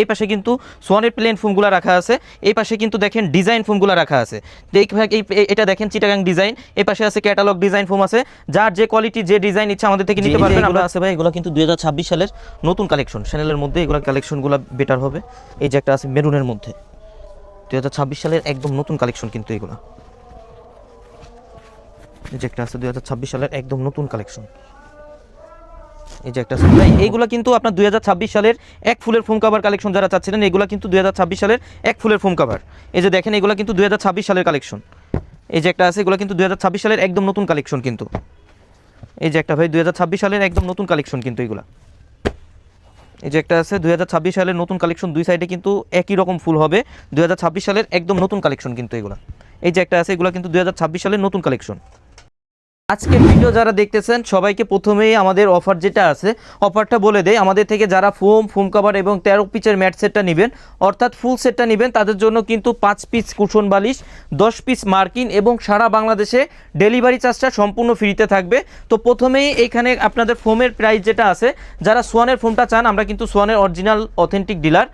এই পাশে কিন্তু সোয়ানের প্লেন ফোমগুলো রাখা আছে। এই পাশে কিন্তু দেখেন ডিজাইন ফোমগুলো রাখা আছে। এটা দেখেন চিটাগাং ডিজাইন এই পাশে আছে ক্যাটালগ ডিজাইন ফোম আছে। যার যে কোয়ালিটি যে ডিজাইন ইচ্ছা আমাদের থেকে নিতে পারবেন এগুলো আছে ভাই এগুলো কিন্তু দুই হাজার ছাব্বিশ সালের নতুন কালেকশন চ্যানেলের মধ্যে এগুলো কালেকশনগুলো বেটার হবে। এই যে একটা আছে মেরুনের মধ্যে। দুই হাজার ছাব্বিশ সালের একদম নতুন কালেকশন কিন্তু এগুলো। এই যে একটা আছে দুই হাজার ছাব্বিশ সালের একদম নতুন কালেকশন এই যে একটা এইগুলো কিন্তু আপনার দু হাজার ছাব্বিশ সালের এক ফুলের ফোম কাভার কালেকশন যারা চাচ্ছিলেন, এগুলো কিন্তু দুই হাজার ছাব্বিশ সালের এক ফুলের ফোম কাভার এই যে দেখেন, এগুলো কিন্তু দুই হাজার ছাব্বিশ সালের কালেকশন এই যে একটা আছে, এগুলো কিন্তু দুই হাজার ছাব্বিশ সালের একদম নতুন কালেকশন কিন্তু। এই যে একটা, ভাই, দুই হাজার ছাব্বিশ সালের একদম নতুন কালেকশন কিন্তু এগুলা। এই যে একটা আছে, দুই হাজার ছাব্বিশ সালের নতুন কালেকশন দুই সাইডে কিন্তু একই রকম ফুল হবে। দু হাজার ছাব্বিশ সালের একদম নতুন কালেকশন কিন্তু এগুলা। এই যে একটা আছে, এগুলো কিন্তু দু হাজার ছাব্বিশ সালের নতুন কালেকশন আজকের ভিডিও যারা দেখতেছেন, সবাইকে প্রথমেই আমাদের অফার যেটা আছে অফারটা বলে দেয় আমাদের থেকে যারা ফোম ফোম কভার এবং তেরো পিচের ম্যাট সেটটা নেবেন, অর্থাৎ ফুল সেটটা নেবেন, তাদের জন্য কিন্তু পাঁচ পিস কুশন বালিশ, দশ পিস মার্কিন এবং সারা বাংলাদেশে ডেলিভারি চার্জটা সম্পূর্ণ ফ্রিতে থাকবে। তো প্রথমেই এখানে আপনাদের ফোমের প্রাইস যেটা আছে, যারা সোয়ানের ফোমটা চান, আমরা কিন্তু সোয়ানের অরিজিনাল অথেন্টিক ডিলার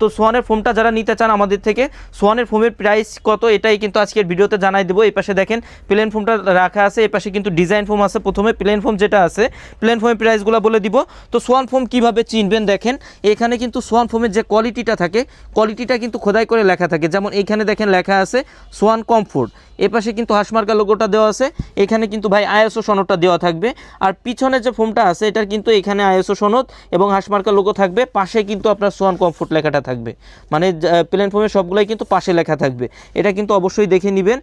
তো সোয়ানের ফোমটা যারা নিতে চান আমাদের থেকে, সোয়ানের ফোমের প্রাইস কত, এটাই কিন্তু আজকের ভিডিওতে জানাই দেবো। এই পাশে দেখেন প্লেন ফোমটা রাখা আছে এই পাশে কিন্তু ডিজাইন ফোম আছে। প্রথমে প্লেন ফোম যেটা আছে প্লেন ফোমের প্রাইসগুলো বলে দিব। তো সোয়ান ফোম কীভাবে চিনবেন দেখেন, এখানে কিন্তু সোয়ান ফোমের যে কোয়ালিটিটা থাকে কোয়ালিটিটা কিন্তু খোদাই করে লেখা থাকে। যেমন এইখানে দেখেন লেখা আছে সোয়ান কমফোর্ট এ পাশে কিন্তু হাসমার্কা লোগোটা দেওয়া আছে। এখানে কিন্তু ভাই আইএসও সনদটা দেওয়া থাকবে। আর পিছনে যে ফোমটা আছে, এটার কিন্তু এখানে আইএসও সনদ এবং হাসমার্কা লোগো থাকবে। পাশে কিন্তু আপনার সোয়ান কমফোর্ট লেখাটা থাকবে। মানে প্লেন ফোমের সবগুলাই কিন্তু পাশে লেখা থাকবে। এটা কিন্তু অবশ্যই দেখে নেবেন।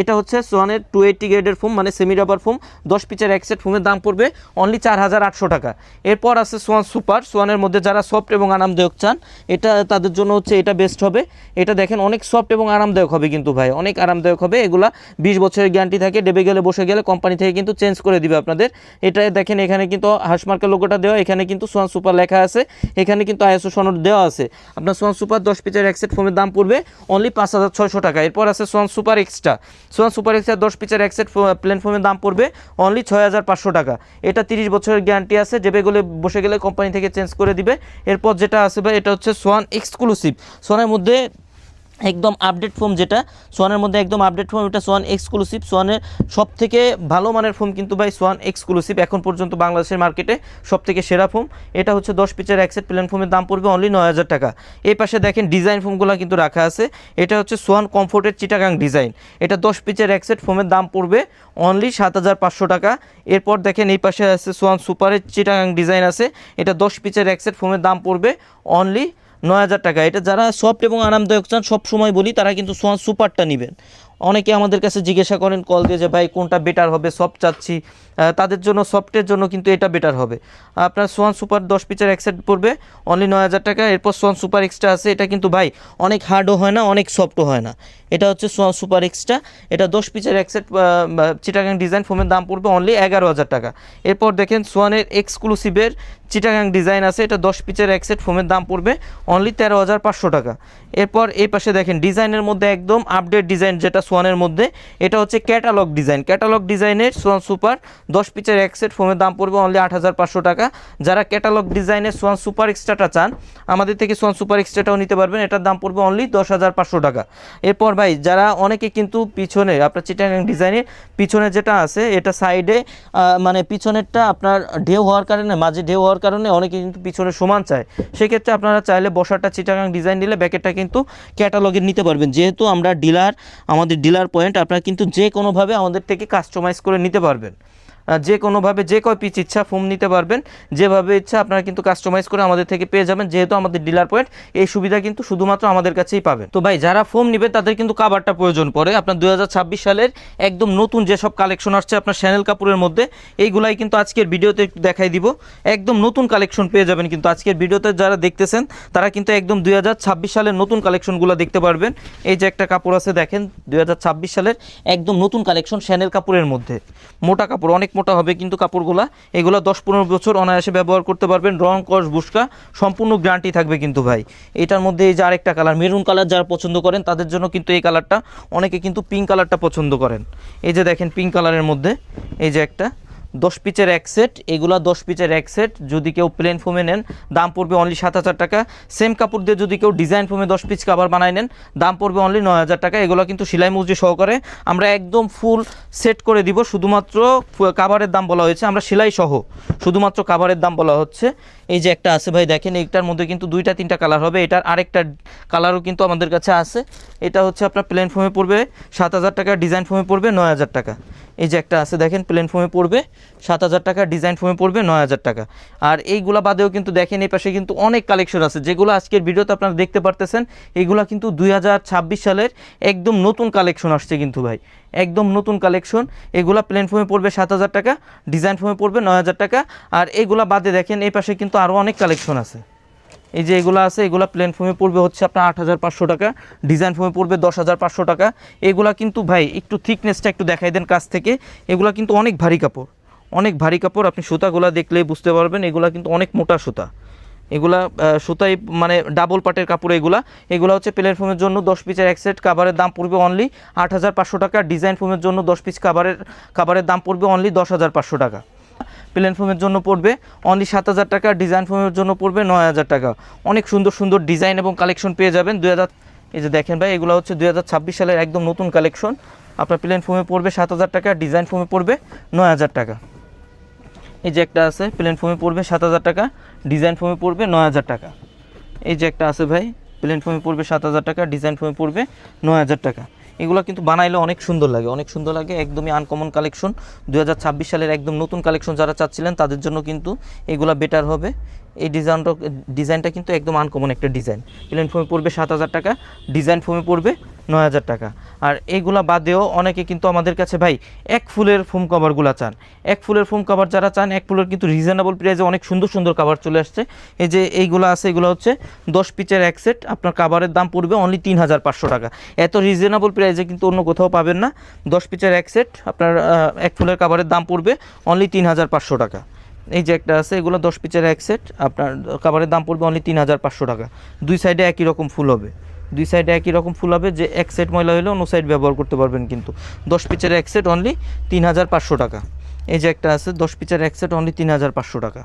এটা হচ্ছে সোয়ানের টু এইটটি গ্রেডের মানে সেমি রাবার ফোম দশ পিচের এক সেট ফোমের দাম পড়বে অনলি চার হাজার আটশো টাকা। এরপর আছে সোয়ান সুপার সোয়ানের মধ্যে যারা সফট এবং আরামদায়ক চান, এটা তাদের জন্য হচ্ছে এটা বেস্ট হবে। এটা দেখেন অনেক সফট এবং আরামদায়ক হবে কিন্তু ভাই, অনেক আরামদায়ক হবে। এগুলা বিশ বছরের গ্যারান্টি থাকে, ডেবে গেলে, বসে গেলে কোম্পানি থেকে কিন্তু চেঞ্জ করে দিবে আপনাদের। এটা দেখেন এখানে কিন্তু হাসমার্কের লোগোটা দেওয়া, এখানে কিন্তু সোয়ান সুপার লেখা আছে। এখানে কিন্তু আইএসও সনদ দেওয়া আছে। আপনার সোয়ান সুপার দশ পিচের এক সেট ফোমের দাম পড়বে অনলি পাঁচ হাজার ছয়শো টাকা। এরপর আছে Swan super extra Swan super extra দশ পিচের এক সেট প্লেন ফোমের দাম পড়বে অনলি ছয় হাজার পাঁচশো টাকা। এটা তিরিশ বছরের গ্যারান্টি আছে যেবে গেলে, বসে গেলে কোম্পানি থেকে চেঞ্জ করে দিবে। এরপর যেটা আছে এটা হচ্ছে সোয়ান এক্সক্লুসিভ সোয়ানের মধ্যে একদম আপডেট ফোম যেটা, সোয়ানের মধ্যে একদম আপডেট ফোম এটা সোয়ান এক্সক্লুসিভ সোয়ানের সব থেকে ভালো মানের ফোম কিন্তু ভাই সোয়ান এক্সক্লুসিভ এখন পর্যন্ত বাংলাদেশের মার্কেটে সব থেকে সেরা ফোম এটা হচ্ছে দশ পিচের একসেট প্লেন ফোমের দাম পড়বে অনলি নয় হাজার টাকা। এই পাশে দেখেন ডিজাইন ফোমগুলো কিন্তু রাখা আছে। এটা হচ্ছে সোয়ান কমফোর্টের চিটাগাং ডিজাইন এটা দশ পিচের একসেট ফোমের দাম পড়বে অনলি সাত হাজার পাঁচশো টাকা। এরপর দেখেন এই পাশে আছে সোয়ান সুপারের চিটাগাং ডিজাইন আছে। এটা দশ পিচের একসেট ফোমের দাম পড়বে অনলি নয় হাজার টাকা। এটা যারা সফট এবং আরামদায়ক চান, সবসময় বলি তারা কিন্তু সোয়ান সুপারটা নেবেন। অনেকে আমাদের কাছে জিজ্ঞাসা করেন কল দিয়ে যে, ভাই, কোনটা বেটার হবে? সফট চাচ্ছি। তাদের জন্য সফটের জন্য কিন্তু এটা বেটার হবে। আপনার সোয়ান সুপার দশ পিচের এক সেট পড়বে অনলি নয় হাজার টাকা। এরপর সোয়ান সুপার এক্সট্রা আছে। এটা কিন্তু, ভাই, অনেক হার্ডও হয় না, অনেক সফটও হয় না। এটা হচ্ছে সোয়ান সুপার এক্সট্রা এটা দশ পিচের এক সেট চিটাগাং ডিজাইন ফোমের দাম পড়বে অনলি এগারো হাজার টাকা। এরপর দেখেন সোয়ানের এক্সক্লুসিভের চিটাগাং ডিজাইন আছে। এটা দশ পিচের এক সেট ফোমের দাম পড়বে অনলি তেরো হাজার পাঁচশো টাকা। এরপর এই পাশে দেখেন ডিজাইনের মধ্যে একদম আপডেট ডিজাইন যেটা সোয়ানের মধ্যে, এটা হচ্ছে ক্যাটালগ ডিজাইন ক্যাটালগ ডিজাইনের সোয়ান সুপার দশ পিচের এক সেট ফোমের দাম পড়বে অনলি আট হাজার পাঁচশো টাকা। যারা ক্যাটালগ ডিজাইনের সোয়ান সুপার এক্সট্রাটা চান, আমাদের থেকে সোয়ান সুপার এক্সট্রাটাও নিতে পারবেন। এটার দাম পড়বে অনলি দশ হাজার পাঁচশো টাকা। এরপর ভাই, যারা অনেকে কিন্তু পিছনে, আপনার চিটাগাং ডিজাইনের পিছনে যেটা আছে, এটা সাইডে মানে পিছনেরটা আপনার ঢেউ হওয়ার কারণে, মাঝে ঢেউ হওয়ার কারণে অনেকে কিন্তু পিছনে সমান চায়। সেক্ষেত্রে আপনারা চাইলে বসাটা চিটাগাং ডিজাইন নিলে ব্যাকেটটা কিন্তু ক্যাটালগের নিতে পারবেন। যেহেতু আমরা ডিলার আমাদের ডিলার পয়েন্ট আপনারা কিন্তু যে কোনোভাবে আমাদের থেকে কাস্টমাইজ করে নিতে পারবেন। যে কোনোভাবে যে কয় পিচ ইচ্ছা ফোম নিতে পারবেন, যেভাবে ইচ্ছা আপনারা কিন্তু কাস্টমাইজ করে আমাদের থেকে পেয়ে যাবেন, যেহেতু আমাদের ডিলার পয়েন্ট এই সুবিধা কিন্তু শুধুমাত্র আমাদের কাছেই পাবেন। তো ভাই, যারা ফোম নেবে, তাদের কিন্তু কাবারটা প্রয়োজন পড়ে। আপনার দুই হাজার ছাব্বিশ সালের একদম নতুন যেসব কালেকশন আসছে আপনার শ্যানেল কাপুরের মধ্যে, এইগুলাই কিন্তু আজকের ভিডিওতে দেখাই দিব। একদম নতুন কালেকশন পেয়ে যাবেন কিন্তু আজকের ভিডিওতে যারা দেখতেছেন, তারা কিন্তু একদম দুই হাজার ছাব্বিশ সালের নতুন কালেকশনগুলো দেখতে পারবেন। এই যে একটা কাপড় আছে, দেখেন, দুই হাজার ছাব্বিশ সালের একদম নতুন কালেকশন শ্যানেল কাপুরের মধ্যে। মোটা কাপড়, অনেক মোটা হবে, কিন্তু কাপড়গুলা, এগুলো দশ পনেরো বছর অনায়াসে ব্যবহার করতে পারবেন। রং, কস, বুসকা, সম্পূর্ণ গ্যারান্টি থাকবে কিন্তু ভাই। এটার মধ্যে এই যে আরেকটা কালার মেরুন কালার যারা পছন্দ করেন, তাদের জন্য কিন্তু এই কালারটা অনেকে কিন্তু পিঙ্ক কালারটা পছন্দ করেন। এই যে দেখেন পিঙ্ক কালারের মধ্যে, এই যে একটা দশ পিচের এক সেট এগুলা দশ পিচের এক সেট যদি কেউ প্লেন ফোমে নেন, দাম পড়বে অনলি সাত হাজার টাকা। সেম কাপড় দিয়ে যদি কেউ ডিজাইন ফোমে দশ পিচ কাভার বানায় নেন, দাম পড়বে অনলি নয় হাজার টাকা। এগুলো কিন্তু সেলাই মজুরি সহকারে আমরা একদম ফুল সেট করে দিব। শুধুমাত্র কাভারের দাম বলা হয়েছে, আমরা সেলাই সহ। শুধুমাত্র কাভারের দাম বলা হচ্ছে। এই যে একটা আছে ভাই, দেখেন, এইটার মধ্যে কিন্তু দুইটা, তিনটা কালার হবে। এটার আরেকটা কালারও কিন্তু আমাদের কাছে আছে। এটা হচ্ছে আপনার প্লেন ফোমে পড়বে সাত হাজার টাকা ডিজাইন ফোমে পড়বে নয় হাজার টাকা। এই যে একটা আছে, দেখেন প্লেন ফোমে পড়বে, সাত হাজার টাকা ডিজাইন ফোমে পড়বে নয় হাজার টাকা। আর এইগুলা বাদেও কিন্তু দেখেন, এই পাশে কিন্তু অনেক কালেকশন আছে। যেগুলো আজকের ভিডিওতে আপনারা দেখতে পারতেছেন, এইগুলা কিন্তু দুই হাজার ছাব্বিশ সালের একদম নতুন কালেকশন আসছে কিন্তু ভাই। একদম নতুন কালেকশন এগুলা প্লেন ফোমে পড়বে সাত হাজার টাকা ডিজাইন ফোমে পড়বে নয় হাজার টাকা। আর এইগুলা বাদে দেখেন, এই পাশে কিন্তু আরও অনেক কালেকশন আছে। এই যে এগুলো আছে, এগুলো প্লেন ফোমে পড়বে হচ্ছে আপনার আট হাজার পাঁচশো টাকা ডিজাইন ফোমে পড়বে দশ হাজার পাঁচশো টাকা। এগুলা কিন্তু ভাই, একটু থিকনেসটা একটু দেখাই দেন কাছ থেকে। এগুলা কিন্তু অনেক ভারী কাপড়। অনেক ভারী কাপড়, আপনি সুতাগুলো দেখলেই বুঝতে পারবেন, এগুলা কিন্তু অনেক মোটা সুতা। এগুলা সুতাই মানে ডাবল পাটের কাপড় এগুলা। এগুলা হচ্ছে প্লেন ফোমের জন্য দশ পিসের এক সেট কাভারের দাম পড়বে অনলি আট হাজার পাঁচশো টাকা। ডিজাইন ফোমের জন্য দশ পিস কাভারের কাভারের দাম পড়বে অনলি দশ হাজার পাঁচশো টাকা। প্লেন ফোমের জন্য পড়বে। অনলি সাত হাজার টাকা ডিজাইন ফোমের জন্য পড়বে নয় হাজার টাকা। অনেক সুন্দর সুন্দর ডিজাইন এবং কালেকশন পেয়ে যাবেন। দুই হাজার এই যে দেখেন ভাই, এগুলো হচ্ছে দুই হাজার ছাব্বিশ সালের একদম নতুন কালেকশন আপনার প্লেন ফোমে পড়বে সাত হাজার টাকা ডিজাইন ফোমে পড়বে নয় হাজার টাকা। এই যে একটা আছে, প্লেন ফোমে পড়বে সাত হাজার টাকা ডিজাইন ফোমে পড়বে নয় হাজার টাকা। এই যে একটা আছে ভাই, প্লেন ফোমে পড়বে সাত হাজার টাকা ডিজাইন ফোমে পড়বে নয় হাজার টাকা। এগুলো কিন্তু বানাইলে অনেক সুন্দর লাগে। অনেক সুন্দর লাগে, একদমই আনকমন কালেকশন দু হাজার ছাব্বিশ সালের একদম নতুন কালেকশন যারা চাচ্ছিলেন, তাদের জন্য কিন্তু এগুলো বেটার হবে। এই ডিজাইনটা ডিজাইনটা কিন্তু একদম আনকমন একটা ডিজাইন প্লেন ফোমে পড়বে সাত হাজার টাকা ডিজাইন ফোমে পড়বে নয় হাজার টাকা। আর এইগুলা বাদেও অনেকে কিন্তু আমাদের কাছে ভাই এক ফুলের ফোম কভারগুলো চান। এক ফুলের ফোম কভার যারা চান, এক ফুলের কিন্তু রিজনেবল প্রাইসে অনেক সুন্দর সুন্দর কভার চলে আসছে। এই যে এইগুলো আছে, এগুলো হচ্ছে দশ পিচের এক সেট আপনার কাভারের দাম পড়বে অনলি তিন হাজার পাঁচশো টাকা। এত রিজনেবল প্রাইসে কিন্তু অন্য কোথাও পাবেন না। দশ পিচের এক সেট আপনার এক ফুলের কাভারের দাম পড়বে অনলি তিন হাজার পাঁচশো টাকা। এই যে একটা আছে, এগুলো দশ পিচের এক সেট আপনার কাভারের দাম পড়বে অনলি তিন হাজার পাঁচশো টাকা। দুই সাইডে একই রকম ফুল হবে। দুই সাইডে একই রকম ফুল হবে, যে এক সেট ময়লা হলে অন্য সাইড ব্যবহার করতে পারবেন কিন্তু। দশ পিচের এক সেট অনলি তিন হাজার পাঁচশো টাকা। এই যে একটা আছে, দশ পিচের এক সেট অনলি তিন হাজার পাঁচশো টাকা।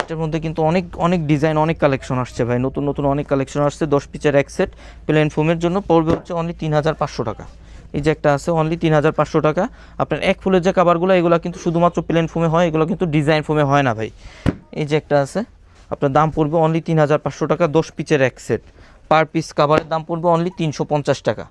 এটার মধ্যে কিন্তু অনেক অনেক ডিজাইন অনেক কালেকশন আসছে ভাই। নতুন নতুন অনেক কালেকশন আসছে দশ পিচের এক সেট প্লেন ফোমের জন্য। পড়বে হচ্ছে অনলি তিন হাজার পাঁচশো টাকা। এই যে একটা আছে অনলি তিন হাজার পাঁচশো টাকা। আপনার এক ফুলের যে কাবারগুলো এগুলো কিন্তু শুধুমাত্র প্লেন ফোমে হয়, এগুলো কিন্তু ডিজাইন ফোমে হয় না ভাই। এই যে একটা আছে, আপনার দাম পড়বে অনলি তিন হাজার পাঁচশো টাকা, দশ পিচের এক সেট পার পিস কাভারের দাম পড়বে অনলি তিনশো পঞ্চাশ টাকা।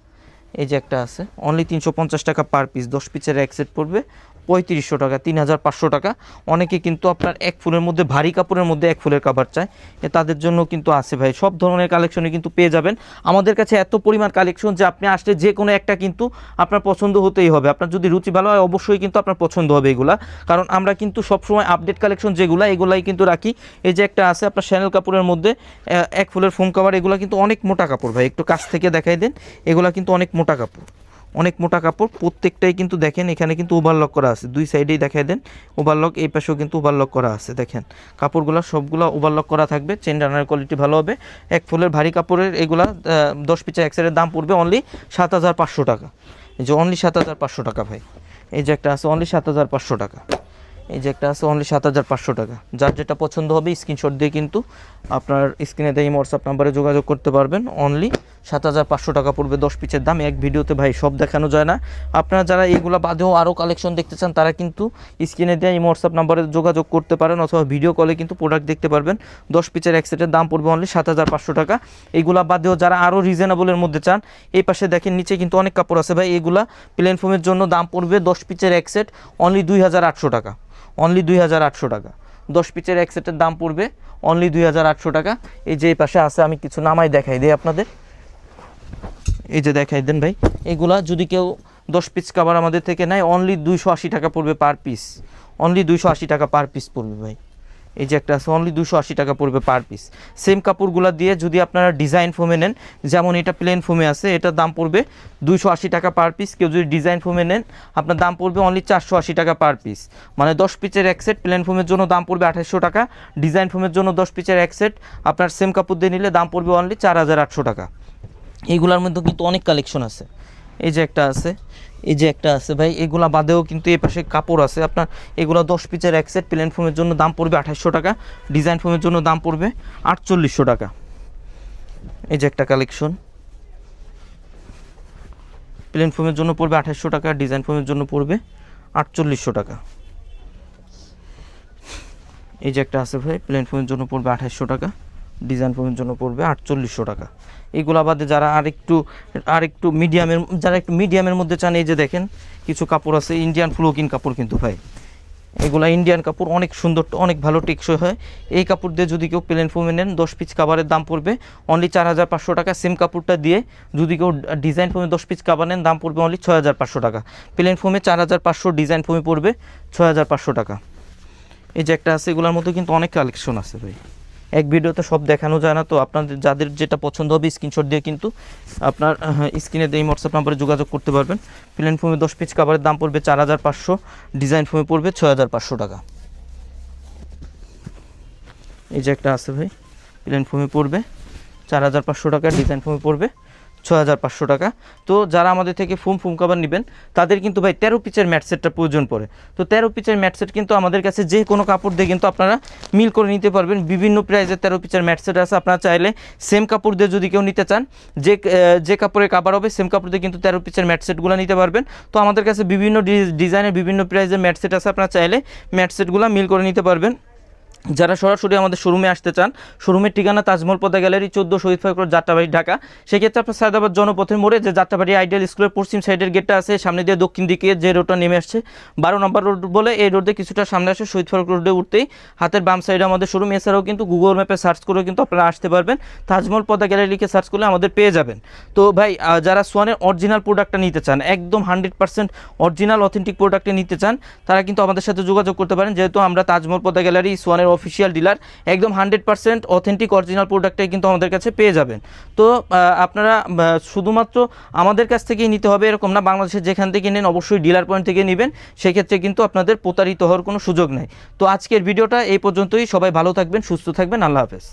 এই যে একটা আছে অনলি তিনশো পঞ্চাশ টাকা পার পিস দশ পিসের এক সেট পড়বে পঁয়ত্রিশশো টাকা, তিন হাজার পাঁচশো টাকা। অনেকে কিন্তু আপনার এক ফুলের মধ্যে, ভারী কাপড়ের মধ্যে এক ফুলের কাভার চায়। তাদের জন্য কিন্তু আছে ভাই, সব ধরনের কালেকশনই কিন্তু পেয়ে যাবেন। আমাদের কাছে এত পরিমাণ কালেকশন যে আপনি আসলে যে কোনো একটা কিন্তু আপনার পছন্দ হতেই হবে। আপনার যদি রুচি ভালো হয়, অবশ্যই কিন্তু আপনার পছন্দ হবে এগুলা। কারণ আমরা কিন্তু সবসময় আপডেট কালেকশন যেগুলো, এগুলাই কিন্তু রাখি। এই যে একটা আছে আপনার শ্যানেল কাপড়ের মধ্যে এক ফুলের ফোম কাভার এগুলো কিন্তু অনেক মোটা কাপড় ভাই। একটু কাছ থেকে দেখাই দেন, এগুলা কিন্তু অনেক মোটা কাপড়। অনেক মোটা কাপড়, প্রত্যেকটাই কিন্তু দেখেন এখানে কিন্তু ওভারলক করা আছে। দুই সাইডেই দেখাই দেন ওভারলক এই পাশেও কিন্তু ওভারলক করা আছে, দেখেন। কাপড়গুলো সবগুলো ওভারলক করা থাকবে চেন রানার কোয়ালিটি ভালো হবে। এক ফুলের ভারী কাপড়ের এগুলা দশ পিচা এক সাইডের দাম পড়বে অনলি সাত হাজার পাঁচশো টাকা। এই যে অনলি সাত হাজার পাঁচশো টাকা ভাই। এই যে একটা আছে অনলি সাত হাজার পাঁচশো টাকা। এই যে একটা আছে অনলি সাত হাজার পাঁচশো টাকা। যার যেটা পছন্দ হবে স্ক্রিনশট দিয়ে কিন্তু আপনার স্ক্রিনে দেয় হোয়াটসঅ্যাপ নাম্বারে যোগাযোগ করতে পারবেন অনলি সাত হাজার পাঁচশো টাকা পড়বে দশ পিচের দাম। এক ভিডিওতে ভাই সব দেখানো যায় না। আপনারা যারা এইগুলো বাদেও আরও কালেকশন দেখতে চান, তারা কিন্তু স্ক্রিনে দেয় এই হোয়াটসঅ্যাপ নাম্বারে যোগাযোগ করতে পারেন অথবা ভিডিও কলে কিন্তু প্রোডাক্ট দেখতে পারবেন। দশ পিচের এক সেটের দাম পড়বে অনলি সাত হাজার পাঁচশো টাকা। এইগুলা বাদেও যারা আরও রিজনেবলের মধ্যে চান, এই পাশে দেখেন নিচে কিন্তু অনেক কাপড় আছে ভাই। এগুলা প্লেন ফোমের জন্য দাম পড়বে দশ পিচের এক সেট অনলি দুই হাজার আটশো টাকা। অনলি দুই হাজার আটশো টাকা। দশ পিচের এক সেটের দাম পড়বে অনলি দুই হাজার আটশো টাকা। এই যে পাশে আছে, আমি কিছু নামাই দেখাই দিই আপনাদের। এই যে দেখাই দেন ভাই, এগুলা যদি কেউ দশ পিস কাবার আমাদের থেকে নেয় অনলি দুইশো আশি টাকা পড়বে পার পিস অনলি দুইশো আশি টাকা পার পিস পড়বে ভাই। এই যে একটা আছে অনলি দুশো আশি টাকা পড়বে পার পিস সেম কাপড়গুলো দিয়ে যদি আপনারা ডিজাইন ফোমে নেন, যেমন এটা প্লেন ফোমে আছে, এটার দাম পড়বে দুশো আশি টাকা পার পিস কেউ যদি ডিজাইন ফোমে নেন, আপনার দাম পড়বে অনলি চারশো আশি টাকা পার পিস মানে দশ পিচের এক সেট প্লেন ফোমের জন্য দাম পড়বে আঠাশশো টাকা। ডিজাইন ফোমের জন্য দশ পিচের এক সেট আপনার সেম কাপড় দিয়ে নিলে দাম পড়বে অনলি চার হাজার আটশো টাকা। এইগুলোর মধ্যে কিন্তু অনেক কালেকশন আছে। এই যে একটা আছে এই যে একটা আছে ভাই, এগুলা বাদেও কিন্তু এই পাশে কাপড় আছে। আপনার এগুলো দশ পিচের এক সেট প্লেন ফোমের জন্য দাম পড়বে আঠাশশো টাকা ডিজাইন ফোমের জন্য দাম পড়বে আটচল্লিশশো টাকা। এই যে একটা কালেকশন প্লেন ফোমের জন্য পড়বে আঠাশশো টাকা ডিজাইন ফোমের জন্য পড়বে আটচল্লিশশো টাকা। এই যে একটা আছে ভাই প্লেন ফোমের জন্য পড়বে আঠাশশো টাকা ডিজাইন ফোমের জন্য পড়বে আটচল্লিশশো টাকা। এগুলো বাদে যারা আর একটু আর একটু মিডিয়ামের যারা একটু মিডিয়ামের মধ্যে চান, এই যে দেখেন, কিছু কাপড় আছে ইন্ডিয়ান ফ্লোকিন কাপড় কিন্তু ভাই। এগুলা ইন্ডিয়ান কাপড় অনেক সুন্দর, অনেক ভালো, টেকসই হয়। এই কাপড় দিয়ে যদি কেউ প্লেন ফোমে নেন, দশ পিস কাভারের দাম পড়বে। অনলি চার হাজার পাঁচশো টাকা সেম কাপড়টা দিয়ে যদি কেউ ডিজাইন ফোমে দশ পিস কাভার নেন, দাম পড়বে অনলি ছয় হাজার পাঁচশো টাকা। প্লেন ফোমে চার হাজার পাঁচশো ডিজাইন ফোমে পড়বে ছয় হাজার পাঁচশো টাকা। এই যে একটা আছে, এগুলোর মধ্যে কিন্তু অনেক কালেকশন আছে ভাই। এক ভিডিওতে সব দেখানো যায় না, তো আপনাদের যাদের যেটা পছন্দ হবে স্ক্রিনশট দিয়ে কিন্তু আপনার স্ক্রিনে এই হোয়াটসঅ্যাপ নাম্বারে যোগাযোগ করতে পারবেন। প্লেন ফোমে দশ পিস কাভারের দাম পড়বে চার হাজার পাঁচশো ডিজাইন ফোমে পড়বে ছয় হাজার পাঁচশো টাকা। এই যে একটা আছে ভাই প্লেন ফোমে পড়বে চার হাজার পাঁচশো টাকা ডিজাইন ফোমে পড়বে ছ হাজার পাঁচশো টাকা। তো যারা আমাদের থেকে ফুম ফুম কাভার নেবেন, তাদের কিন্তু ভাই তেরো পিচের ম্যাট সেটটা প্রয়োজন পড়ে। তো তেরো পিচের ম্যাট সেট কিন্তু আমাদের কাছে যে কোনো কাপড় দিয়ে কিন্তু আপনারা মিল করে নিতে পারবেন। বিভিন্ন প্রাইজের তেরো পিচের ম্যাট সেট আছে। আপনারা চাইলে সেম কাপড় দিয়ে যদি কেউ নিতে চান, যে যে কাপড়ের কাবার হবে সেম কাপড় দিয়ে কিন্তু তেরো পিচের ম্যাট সেটগুলো নিতে পারবেন। তো আমাদের কাছে বিভিন্ন ডিজাইনের বিভিন্ন প্রাইজের ম্যাট সেট আছে। আপনারা চাইলে ম্যাট সেটগুলো মিল করে নিতে পারবেন। যারা সরাসরি আমাদের শোরুমে আসতে চান, শোরুমের ঠিকানা তাজমহল পদা গ্যালারি চোদ্দ শহীদ ফাকর যাত্রাবাড়ি, ঢাকা। সেক্ষেত্রে আপনার সায়দাবাদ জনপথের মোড়ে যে যাত্রাবাড়ি আইডিয়াল স্কুলের পশ্চিম সাইডের গেটটা আছে, সামনে দিয়ে দক্ষিণ দিকে যে রোডটা নেমে আসছে, বারো নম্বর রোড বলে এই রোডে কিছুটা সামনে আসে শহীদ ফারুক রোডে উঠতেই। হাতের বাম সাইডে আমাদের শোরুম, এছাড়াও কিন্তু গুগল ম্যাপে সার্চ করেও কিন্তু আপনারা আসতে পারবেন। তাজমহল পদা গ্যালারি লিখে সার্চ করলে আমাদের পেয়ে যাবেন। তো ভাই যারা সোয়ানের অরিজিনাল প্রোডাক্টটা নিতে চান, একদম হান্ড্রেড পার্সেন্ট অরিজিনাল অথেন্টিক প্রোডাক্টে নিতে চান, তারা কিন্তু আমাদের সাথে যোগাযোগ করতে পারেন। যেহেতু আমরা তাজমহল পদা গ্যালারি সোয়ানের অফিসিয়াল ডিলার একদম হান্ড্রেড পার্সেন্ট অথেন্টিক অরিজিনাল প্রোডাক্টটাই কিন্তু আমাদের কাছে পেয়ে যাবেন। তো আপনারা শুধুমাত্র আমাদের কাছ থেকেই নিতে হবে, এরকম না বাংলাদেশের যেখান থেকে নেন অবশ্যই ডিলার পয়েন্ট থেকে নেবেন, সেক্ষেত্রে কিন্তু আপনাদের প্রতারিত হওয়ার কোনো সুযোগ নেই। তো আজকের ভিডিওটা এই পর্যন্তই, সবাই ভালো থাকবেন, সুস্থ থাকবেন, আল্লাহ হাফেজ।